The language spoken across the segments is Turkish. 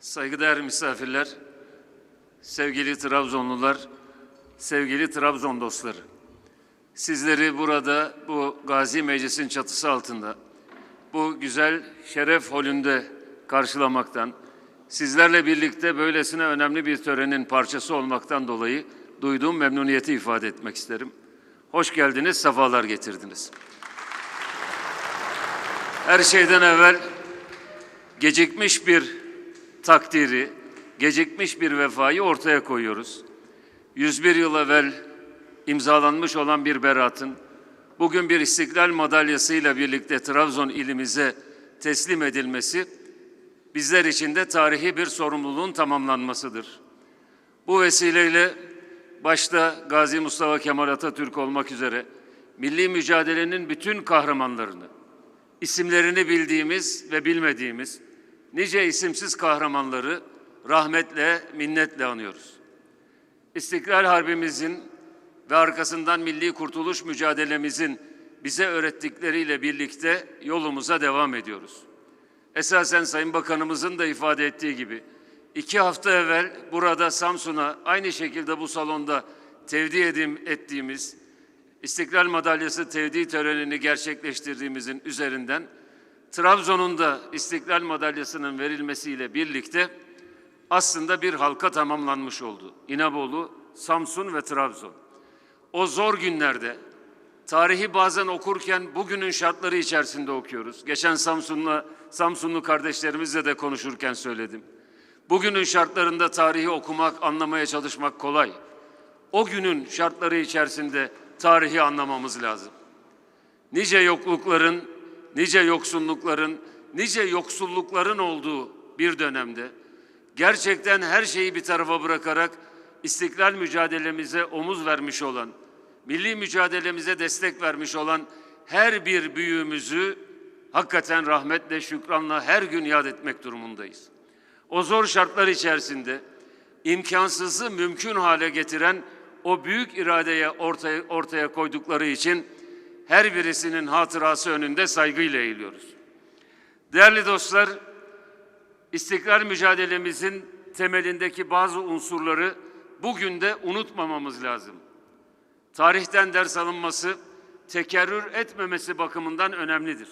Saygıdeğer misafirler, sevgili Trabzonlular, sevgili Trabzon dostları. Sizleri burada bu Gazi Meclis'in çatısı altında, bu güzel şeref holünde karşılamaktan, sizlerle birlikte böylesine önemli bir törenin parçası olmaktan dolayı duyduğum memnuniyeti ifade etmek isterim. Hoş geldiniz, sefalar getirdiniz. Her şeyden evvel gecikmiş bir takdiri, gecikmiş bir vefayı ortaya koyuyoruz. 101 yıl evvel imzalanmış olan bir beratın bugün bir istiklal madalyasıyla birlikte Trabzon ilimize teslim edilmesi bizler için de tarihi bir sorumluluğun tamamlanmasıdır. Bu vesileyle başta Gazi Mustafa Kemal Atatürk olmak üzere milli mücadelenin bütün kahramanlarını, isimlerini bildiğimiz ve bilmediğimiz nice isimsiz kahramanları rahmetle, minnetle anıyoruz. İstiklal Harbimizin ve arkasından milli kurtuluş mücadelemizin bize öğrettikleriyle birlikte yolumuza devam ediyoruz. Esasen Sayın Bakanımızın da ifade ettiği gibi iki hafta evvel burada Samsun'a aynı şekilde bu salonda tevdi edim, ettiğimiz İstiklal Madalyası tevdi törenini gerçekleştirdiğimizin üzerinden Trabzon'un da İstiklal Madalyası'nın verilmesiyle birlikte aslında bir halka tamamlanmış oldu. İnebolu, Samsun ve Trabzon. O zor günlerde tarihi bazen okurken bugünün şartları içerisinde okuyoruz. Geçen Samsun'la Samsunlu kardeşlerimizle de konuşurken söyledim. Bugünün şartlarında tarihi okumak, anlamaya çalışmak kolay. O günün şartları içerisinde tarihi anlamamız lazım. Nice yoklukların, nice yoksunlukların, nice yoksullukların olduğu bir dönemde gerçekten her şeyi bir tarafa bırakarak istiklal mücadelemize omuz vermiş olan, milli mücadelemize destek vermiş olan her bir büyüğümüzü hakikaten rahmetle, şükranla her gün yad etmek durumundayız. O zor şartlar içerisinde imkansızı mümkün hale getiren o büyük iradeye ortaya, ortaya koydukları için her birisinin hatırası önünde saygıyla eğiliyoruz. Değerli dostlar, istiklal mücadelemizin temelindeki bazı unsurları bugün de unutmamamız lazım. Tarihten ders alınması, tekerrür etmemesi bakımından önemlidir.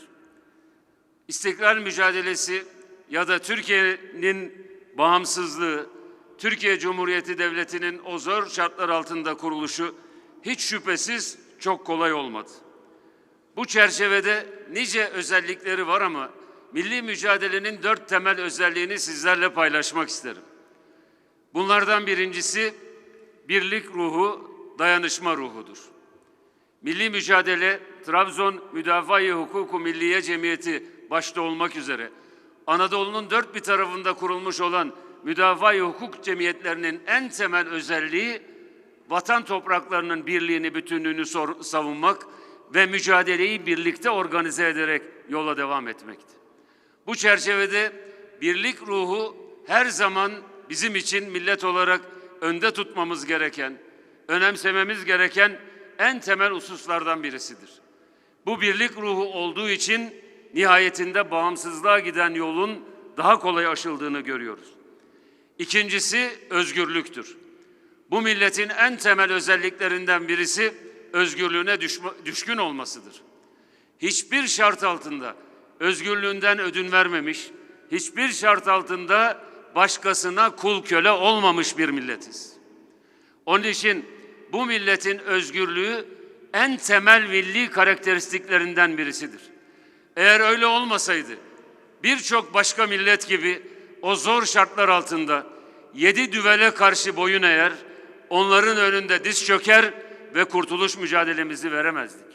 İstiklal mücadelesi ya da Türkiye'nin bağımsızlığı, Türkiye Cumhuriyeti Devleti'nin o zor şartlar altında kuruluşu hiç şüphesiz çok kolay olmadı. Bu çerçevede nice özellikleri var ama milli mücadelenin dört temel özelliğini sizlerle paylaşmak isterim. Bunlardan birincisi birlik ruhu, dayanışma ruhudur. Milli mücadele Trabzon Müdafaa-i Hukuku Milliye Cemiyeti başta olmak üzere Anadolu'nun dört bir tarafında kurulmuş olan müdafaa-i hukuk cemiyetlerinin en temel özelliği vatan topraklarının birliğini, bütünlüğünü savunmak ve mücadeleyi birlikte organize ederek yola devam etmekti. Bu çerçevede birlik ruhu her zaman bizim için millet olarak önde tutmamız gereken, önemsememiz gereken en temel hususlardan birisidir. Bu birlik ruhu olduğu için nihayetinde bağımsızlığa giden yolun daha kolay aşıldığını görüyoruz. İkincisi özgürlüktür. Bu milletin en temel özelliklerinden birisi özgürlüğüne düşkün olmasıdır. Hiçbir şart altında özgürlüğünden ödün vermemiş, hiçbir şart altında başkasına kul köle olmamış bir milletiz. Onun için bu milletin özgürlüğü en temel milli karakteristiklerinden birisidir. Eğer öyle olmasaydı birçok başka millet gibi o zor şartlar altında yedi düvele karşı boyun eğer, onların önünde diz çöker ve kurtuluş mücadelemizi veremezdik.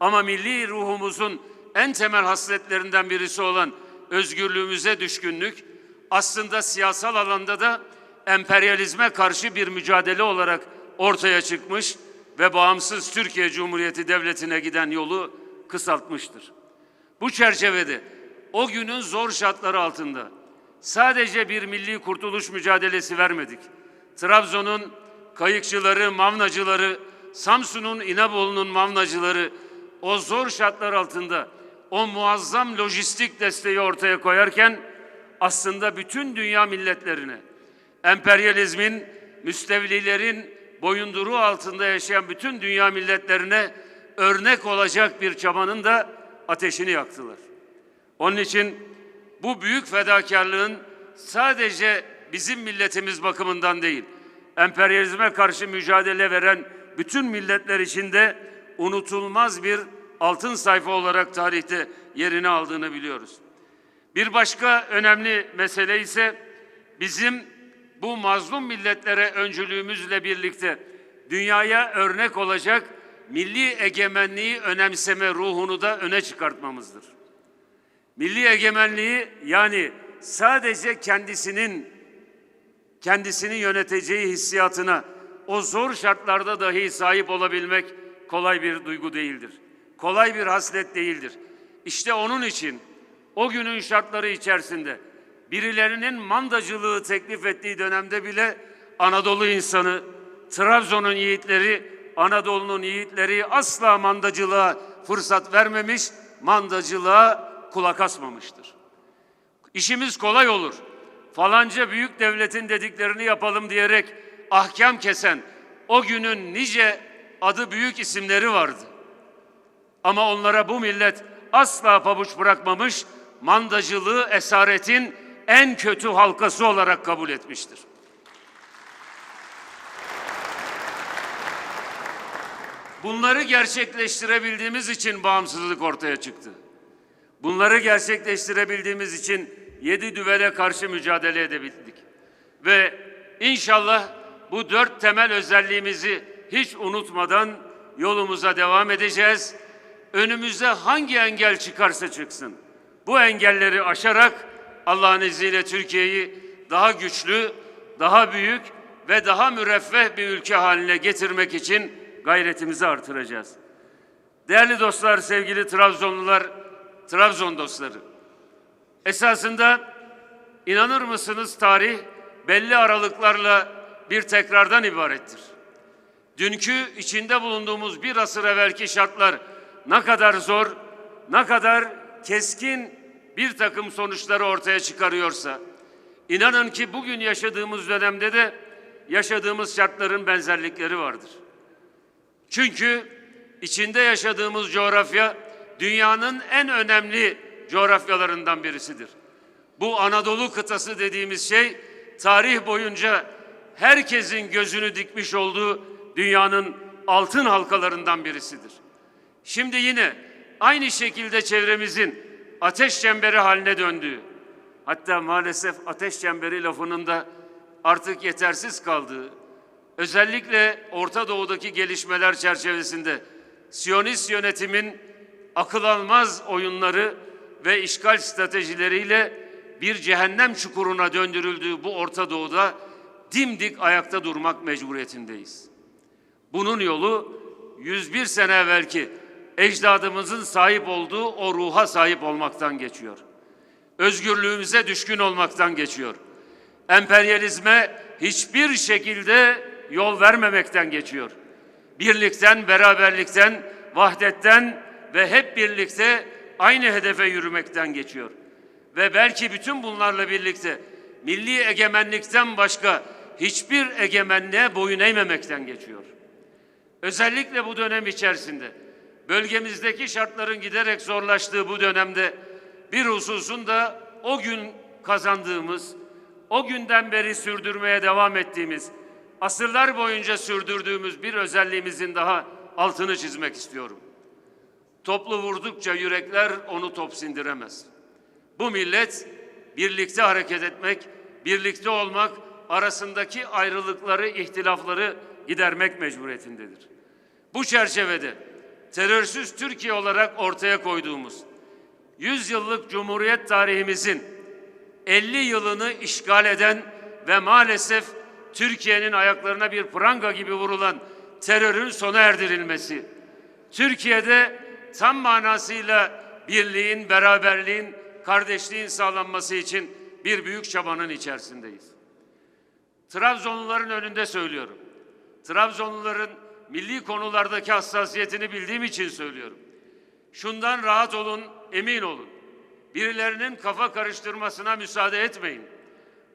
Ama milli ruhumuzun en temel hasletlerinden birisi olan özgürlüğümüze düşkünlük aslında siyasal alanda da emperyalizme karşı bir mücadele olarak ortaya çıkmış ve bağımsız Türkiye Cumhuriyeti Devleti'ne giden yolu kısaltmıştır. Bu çerçevede o günün zor şartları altında sadece bir milli kurtuluş mücadelesi vermedik. Trabzon'un kayıkçıları, mavnacıları, Samsun'un İnebolu'nun mavnacıları o zor şartlar altında o muazzam lojistik desteği ortaya koyarken aslında bütün dünya milletlerine, emperyalizmin, müstevlilerin boyunduruğu altında yaşayan bütün dünya milletlerine örnek olacak bir çabanın da ateşini yaktılar. Onun için bu büyük fedakarlığın sadece bizim milletimiz bakımından değil, emperyalizme karşı mücadele veren bütün milletler içinde unutulmaz bir altın sayfa olarak tarihte yerini aldığını biliyoruz. Bir başka önemli mesele ise bizim bu mazlum milletlere öncülüğümüzle birlikte dünyaya örnek olacak milli egemenliği önemseme ruhunu da öne çıkartmamızdır. Milli egemenliği yani sadece kendisinin kendisini yöneteceği hissiyatına o zor şartlarda dahi sahip olabilmek kolay bir duygu değildir. Kolay bir haslet değildir. İşte onun için o günün şartları içerisinde birilerinin mandacılığı teklif ettiği dönemde bile Anadolu insanı, Trabzon'un yiğitleri, Anadolu'nun yiğitleri asla mandacılığa fırsat vermemiş, mandacılığa kulak asmamıştır. İşimiz kolay olur. Falanca büyük devletin dediklerini yapalım diyerek ahkam kesen o günün nice adı büyük isimleri vardı. Ama onlara bu millet asla pabuç bırakmamış, mandacılığı esaretin en kötü halkası olarak kabul etmiştir. Bunları gerçekleştirebildiğimiz için bağımsızlık ortaya çıktı. Bunları gerçekleştirebildiğimiz için yedi düvele karşı mücadele edebildik. Ve inşallah bu dört temel özelliğimizi hiç unutmadan yolumuza devam edeceğiz. Önümüze hangi engel çıkarsa çıksın, bu engelleri aşarak Allah'ın izniyle Türkiye'yi daha güçlü, daha büyük ve daha müreffeh bir ülke haline getirmek için gayretimizi artıracağız. Değerli dostlar, sevgili Trabzonlular, Trabzon dostları. Esasında inanır mısınız tarih belli aralıklarla bir tekrardan ibarettir. Dünkü içinde bulunduğumuz bir asır evvelki şartlar ne kadar zor, ne kadar keskin bir takım sonuçları ortaya çıkarıyorsa, inanın ki bugün yaşadığımız dönemde de yaşadığımız şartların benzerlikleri vardır. Çünkü içinde yaşadığımız coğrafya dünyanın en önemli coğrafyalarından birisidir. Bu Anadolu kıtası dediğimiz şey tarih boyunca herkesin gözünü dikmiş olduğu dünyanın altın halkalarından birisidir. Şimdi yine aynı şekilde çevremizin ateş çemberi haline döndüğü, hatta maalesef ateş çemberi lafının da artık yetersiz kaldığı, özellikle Orta Doğu'daki gelişmeler çerçevesinde Siyonist yönetimin akıl almaz oyunları ve işgal stratejileriyle bir cehennem çukuruna döndürüldüğü bu Orta Doğu'da dimdik ayakta durmak mecburiyetindeyiz. Bunun yolu 101 sene evvelki ecdadımızın sahip olduğu o ruha sahip olmaktan geçiyor. Özgürlüğümüze düşkün olmaktan geçiyor. Emperyalizme hiçbir şekilde yol vermemekten geçiyor. Birlikten, beraberlikten, vahdetten ve hep birlikte aynı hedefe yürümekten geçiyor. Ve belki bütün bunlarla birlikte milli egemenlikten başka hiçbir egemenliğe boyun eğmemekten geçiyor. Özellikle bu dönem içerisinde bölgemizdeki şartların giderek zorlaştığı bu dönemde bir hususun da o gün kazandığımız, o günden beri sürdürmeye devam ettiğimiz, asırlar boyunca sürdürdüğümüz bir özelliğimizin daha altını çizmek istiyorum. Toplu vurdukça yürekler onu top sindiremez. Bu millet birlikte hareket etmek, birlikte olmak, arasındaki ayrılıkları, ihtilafları gidermek mecburiyetindedir. Bu çerçevede terörsüz Türkiye olarak ortaya koyduğumuz 100 yıllık Cumhuriyet tarihimizin 50 yılını işgal eden ve maalesef Türkiye'nin ayaklarına bir pranga gibi vurulan terörün sona erdirilmesi, Türkiye'de tam manasıyla birliğin, beraberliğin, kardeşliğin sağlanması için bir büyük çabanın içerisindeyiz. Trabzonluların önünde söylüyorum. Trabzonluların milli konulardaki hassasiyetini bildiğim için söylüyorum. Şundan rahat olun, emin olun. birilerinin kafa karıştırmasına müsaade etmeyin.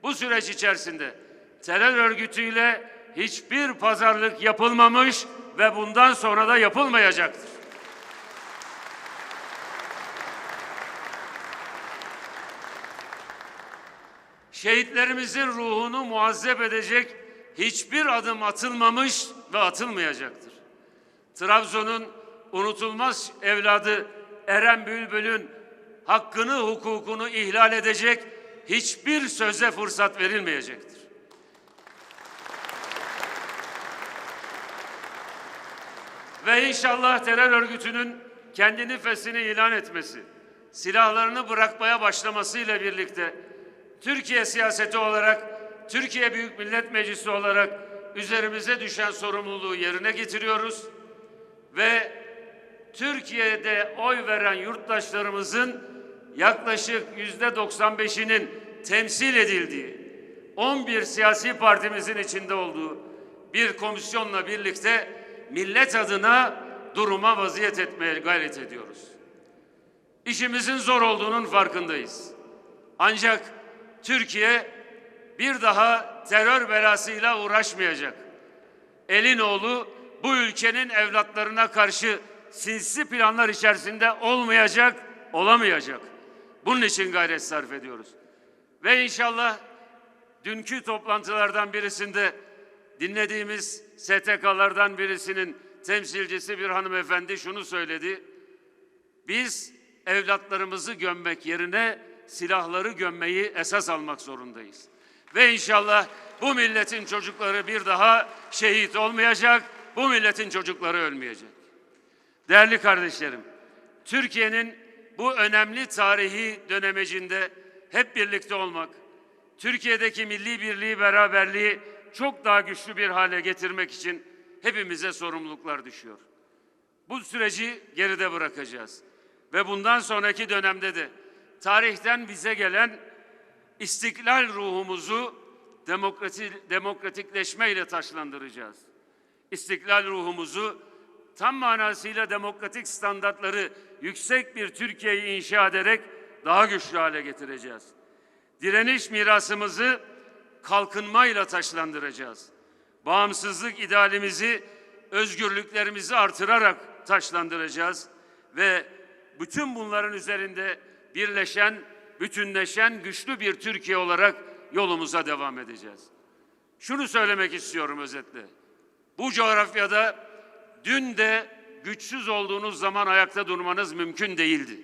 Bu süreç içerisinde terör örgütüyle hiçbir pazarlık yapılmamış ve bundan sonra da yapılmayacaktır. Şehitlerimizin ruhunu muazzep edecek hiçbir adım atılmamış ve atılmayacaktır. Trabzon'un unutulmaz evladı Eren Bülbül'ün hakkını, hukukunu ihlal edecek hiçbir söze fırsat verilmeyecektir. Ve inşallah terör örgütünün kendini fesini ilan etmesi, silahlarını bırakmaya başlamasıyla birlikte Türkiye siyaseti olarak, Türkiye Büyük Millet Meclisi olarak üzerimize düşen sorumluluğu yerine getiriyoruz ve Türkiye'de oy veren yurttaşlarımızın yaklaşık yüzde 95'inin temsil edildiği 11 siyasi partimizin içinde olduğu bir komisyonla birlikte millet adına duruma vaziyet etmeye gayret ediyoruz. İşimizin zor olduğunun farkındayız. Ancak Türkiye bir daha terör belasıyla uğraşmayacak. Elinoğlu bu ülkenin evlatlarına karşı sinsi planlar içerisinde olmayacak, olamayacak. Bunun için gayret sarf ediyoruz. Ve inşallah dünkü toplantılardan birisinde dinlediğimiz STK'lardan birisinin temsilcisi bir hanımefendi şunu söyledi. Biz evlatlarımızı gömmek yerine silahları gömmeyi esas almak zorundayız. Ve inşallah bu milletin çocukları bir daha şehit olmayacak, bu milletin çocukları ölmeyecek. Değerli kardeşlerim, Türkiye'nin bu önemli tarihi dönemecinde hep birlikte olmak, Türkiye'deki milli birliği, beraberliği çok daha güçlü bir hale getirmek için hepimize sorumluluklar düşüyor. Bu süreci geride bırakacağız. Ve bundan sonraki dönemde de tarihten bize gelen istiklal ruhumuzu demokrati, demokratikleşmeyle taşlandıracağız. İstiklal ruhumuzu tam manasıyla demokratik standartları yüksek bir Türkiye'yi inşa ederek daha güçlü hale getireceğiz. Direniş mirasımızı kalkınmayla taşlandıracağız. Bağımsızlık idealimizi, özgürlüklerimizi artırarak taşlandıracağız ve bütün bunların üzerinde birleşen, bütünleşen güçlü bir Türkiye olarak yolumuza devam edeceğiz. Şunu söylemek istiyorum özetle. Bu coğrafyada dün de güçsüz olduğunuz zaman ayakta durmanız mümkün değildi.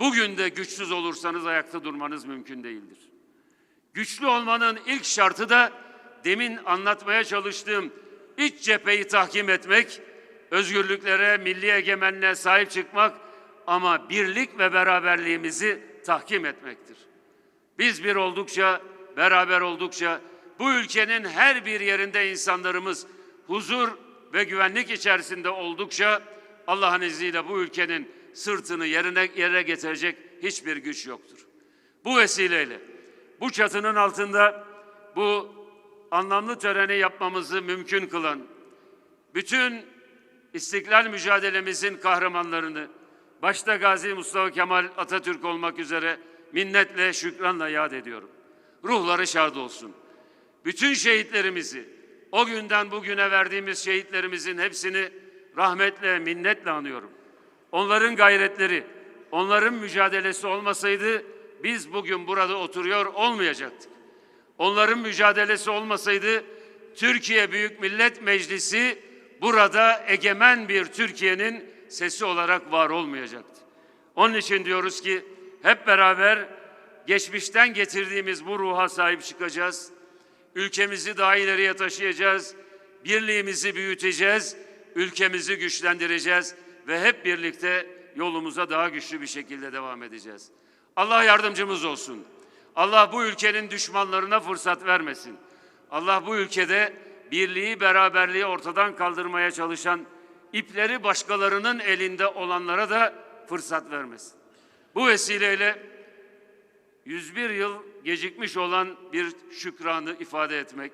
Bugün de güçsüz olursanız ayakta durmanız mümkün değildir. Güçlü olmanın ilk şartı da demin anlatmaya çalıştığım iç cepheyi tahkim etmek, özgürlüklere, milli egemenliğe sahip çıkmak ama birlik ve beraberliğimizi tahkim etmektir. Biz bir oldukça, beraber oldukça bu ülkenin her bir yerinde insanlarımız huzur ve güvenlik içerisinde oldukça Allah'ın izniyle bu ülkenin sırtını yerine yere getirecek hiçbir güç yoktur. Bu vesileyle bu çatının altında bu anlamlı töreni yapmamızı mümkün kılan bütün istiklal mücadelemizin kahramanlarını başta Gazi Mustafa Kemal Atatürk olmak üzere minnetle, şükranla yad ediyorum. Ruhları şad olsun. Bütün şehitlerimizi, o günden bugüne verdiğimiz şehitlerimizin hepsini rahmetle, minnetle anıyorum. Onların gayretleri, onların mücadelesi olmasaydı biz bugün burada oturuyor olmayacaktık. Onların mücadelesi olmasaydı Türkiye Büyük Millet Meclisi burada egemen bir Türkiye'nin sesi olarak var olmayacaktı. Onun için diyoruz ki hep beraber geçmişten getirdiğimiz bu ruha sahip çıkacağız. Ülkemizi daha ileriye taşıyacağız. Birliğimizi büyüteceğiz. Ülkemizi güçlendireceğiz ve hep birlikte yolumuza daha güçlü bir şekilde devam edeceğiz. Allah yardımcımız olsun. Allah bu ülkenin düşmanlarına fırsat vermesin. Allah bu ülkede birliği, beraberliği ortadan kaldırmaya çalışan ipleri başkalarının elinde olanlara da fırsat vermesin. Bu vesileyle 101 yıl gecikmiş olan bir şükranı ifade etmek,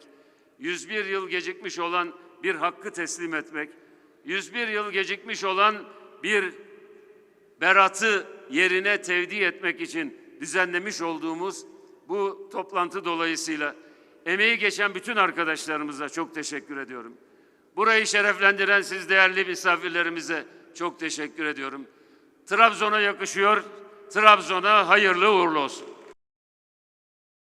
101 yıl gecikmiş olan bir hakkı teslim etmek, 101 yıl gecikmiş olan bir Berat'ı yerine tevdi etmek için düzenlemiş olduğumuz bu toplantı dolayısıyla emeği geçen bütün arkadaşlarımıza çok teşekkür ediyorum. Burayı şereflendiren siz değerli misafirlerimize çok teşekkür ediyorum. Trabzon'a yakışıyor, Trabzon'a hayırlı uğurlu olsun.